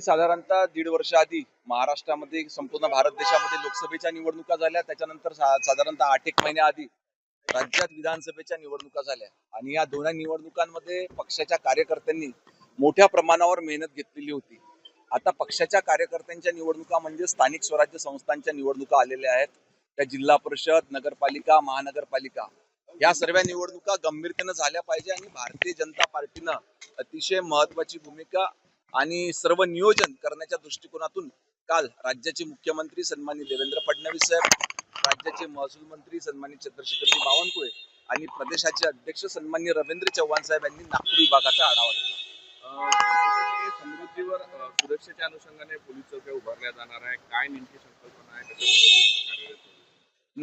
की साधारणतः दीड वर्ष आधी महाराष्ट्रामध्ये संपूर्ण भारत देशामध्ये लोकसभेच्या निवडणुका झाल्या. त्याच्यानंतर सा- साधारणतः आठ एक महिन्याआधी राज्यात विधानसभेच्या निवडणुका झाल्या. आणि या दोन्ही निवडणुकांमध्ये पक्षाच्या कार्यकर्त्यांनी मोठ्या प्रमाणावर मेहनत घेतलेली होती. आता पक्षाच्या कार्यकर्त्यांच्या निवडणुका म्हणजे स्थानिक स्वराज्य संस्थांच्या निवडणुका आलेल्या आहेत. त्या जिल्हा परिषद नगरपालिका महानगरपालिका. या सर्व निवडणुका गंभीरतेनं झाल्या पाहिजे आणि भारतीय जनता पार्टीनं अतिशय महत्वाची भूमिका आणि सर्व नियोजन करण्याच्या दृष्टिकोनातून काल राज्याचे मुख्यमंत्री सन्माननीय देवेंद्र फडणवीस साहेब राज्याचे महसूल मंत्री सन्माननीय चंद्रशेखरजी बावनकुळे आणि प्रदेशाचे अध्यक्ष सन्मान्य रवींद्र चव्हाण साहेब यांनी नागपूर विभागाचा आढावा घेतला. समृद्धीवर सुरक्षेच्या अनुषंगाने पोलीस चौक्या उभारल्या जाणार आहे काय नेमकी संकल्पना आहे?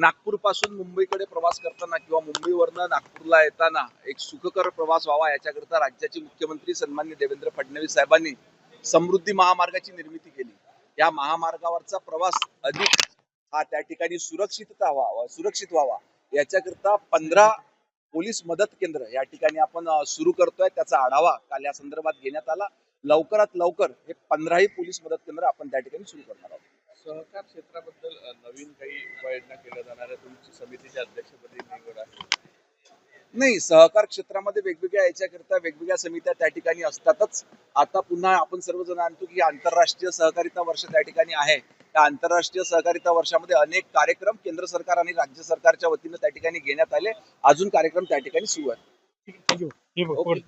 नागपूरपासून मुंबईकडे प्रवास करताना किंवा मुंबईवरनं नागपूरला येताना एक सुखकर प्रवास व्हावा याच्याकरता राज्याचे मुख्यमंत्री सन्मान्य देवेंद्र फडणवीस साहेबांनी समृद्धी महामार्गाची निर्मिती केली. या महामार्गावरचा प्रवास अधिक हा त्या ठिकाणी सुरक्षितता व्हावा सुरक्षित व्हावा याच्याकरता पंधरा पोलीस मदत केंद्र या ठिकाणी आपण सुरू करतोय. त्याचा आढावा काल या संदर्भात घेण्यात आला. लवकरात लवकर हे पंधराही पोलीस मदत केंद्र आपण त्या ठिकाणी सुरू करणार आहोत. सहकार क्षेत्राबद्दल नवीन जाणार आहे. तुमची समितीच्या अध्यक्षपदी निवड आहे. नाही सहकार क्षेत्रामध्ये वेगवेगळ्या याच्याकरता वेगवेगळ्या समित्या त्या ठिकाणी असतातच. आता पुन्हा आपण सर्वजण आणतो की आंतरराष्ट्रीय सहकारिता वर्ष त्या ठिकाणी आहे. त्या आंतरराष्ट्रीय सहकारिता वर्षामध्ये अनेक कार्यक्रम केंद्र सरकार आणि राज्य सरकारच्या वतीनं त्या ठिकाणी घेण्यात आले. अजून कार्यक्रम त्या ठिकाणी सुरू ओके.